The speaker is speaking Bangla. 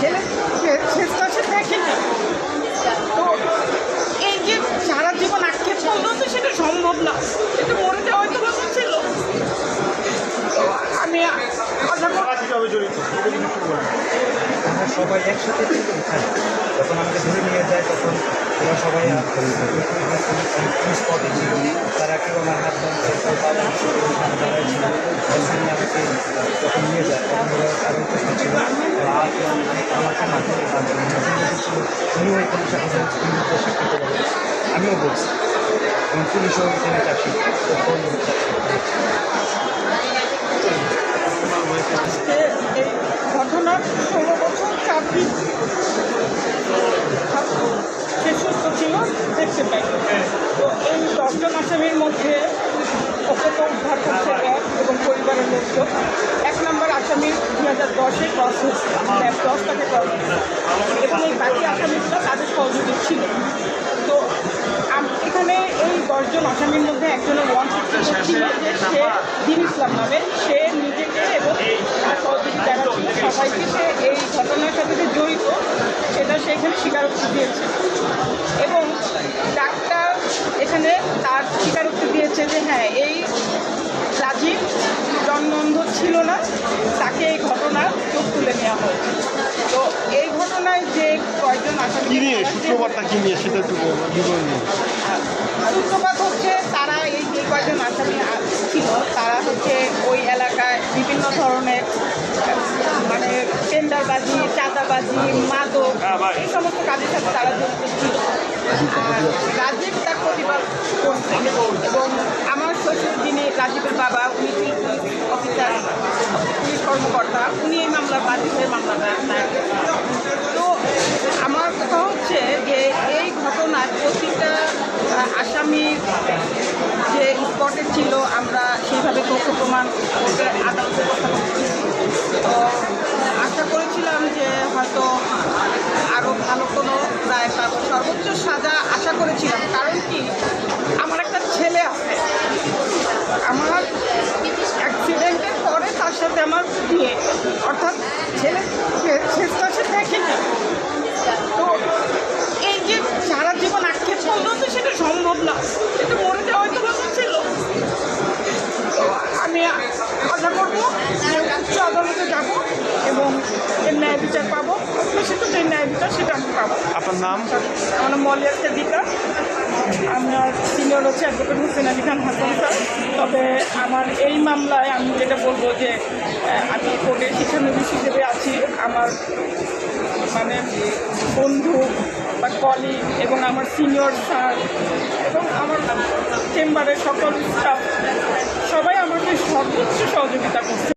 ছেলে শেষটা সে দেখেনি তো এই যে সারা জীবন আক্ষেপ করলেও তো সেটা সম্ভব না। এটা মরে যাওয়াই তো কথা ছিল আমি আশা করি সবাই একসাথে যখন আমাকে ধরে নিয়ে যায় তখন ওরা সবাই স্পটে ছিল। তারা কেউ আমার হাত তারা ছিল আমাকে যখন নিয়ে যায় তখন ওরা ছিল আমাকে আমিও বলছি এবং এই ঘটনার ষোলো বছর চাকরি সে ছিল, দেখতে পাই। তো এই দশজন আসামির মধ্যে ওকে তো উদ্ধার করছে এবং পরিবারের লোকজন। দশে ক্রস হয়েছে র্যাব দশ তাকে ক্রস হয়েছে এবং এই বাকি আসামিগুলো তাদের সহযোগী ছিল। তো এখানে এই দশজন আসামির মধ্যে একজনের ওয়ান সিক্সটি ছিল যে সে দিন ইসলাম নামে সে নিজেকে এবং তার সহযোগী যারা ছিল সবাইকে সে এই ঘটনার সাথে যে জড়িত সেটা সে এখানে স্বীকারোক্তি দিয়েছে। এবং ডাক্তার এখানে তার স্বীকারোক্তি দিয়েছে যে হ্যাঁ এই রাজীব জন্মন্ধ ছিল না তাকে এই ঘটনার চোখ তুলে নেওয়া হয়েছে তো এই ঘটনায় যে কয়জন আসামি কি নিয়ে সূত্রপাতটা কি সেটা একটু বিবরণ সূত্রপাত হচ্ছে তারা এই যে কয়জন আসামি ছিল তারা হচ্ছে ওই এলাকায় বিভিন্ন ধরনের মানে টেন্ডারবাজি, চাঁদাবাজি, মাদক, এই সমস্ত কাজের সাথে তারা জড়িত ছিল। রাজীব তার প্রতিবাদ করছে এবং আমার শ্বশুর যিনি রাজীবের বাবা, উনি পুলিশ অফিসার, পুলিশ কর্মকর্তা, উনি এই মামলার বাদী হয়ে মামলা দায়ের করেছেন। তো আমার কথা হচ্ছে যে এই ঘটনায় প্রতিটা আসামির যে স্পটে ছিল, আমরা সেইভাবে তথ্য প্রমাণ করতে আদালতে তো আশা করেছিলাম যে হয়তো আরও ভালো কোনো রায় পাবো। সর্বোচ্চ সাজা আশা করেছিলাম। কারণ কি আমার একটা ছেলে আছে আমার অ্যাক্সিডেন্টের পরে তার সাথে আমার বিয়ে অর্থাৎ ছেলে শেষটা সে দেখেনি তো এই যে সারা জীবন আক্ষেপ করলেও তো সেটা সম্ভব না এটা মরে যাওয়াই তো কথা ছিল তো আমি আশা করব যে উচ্চ আদালতে যাব এবং এর ন্যায় বিচার পাবো প্রত্যাশিত যে ন্যায় বিচার সেটা আমি পাবো আপনার নাম? আমার নাম মলিয়া সেদিকা আমার সিনিয়র হচ্ছে অ্যাডভোকেট হোসেন আলী খান হাসান স্যার। তবে আমার এই মামলায় আমি যেটা বলব যে আমি কোর্টের শিক্ষানবিশ হিসেবে আছি। আমার মানে বন্ধু বা কলিগ এবং আমার সিনিয়র স্যার এবং আমার চেম্বারের সকল স্টাফ সবাই আমাকে সর্বোচ্চ সহযোগিতা করছে।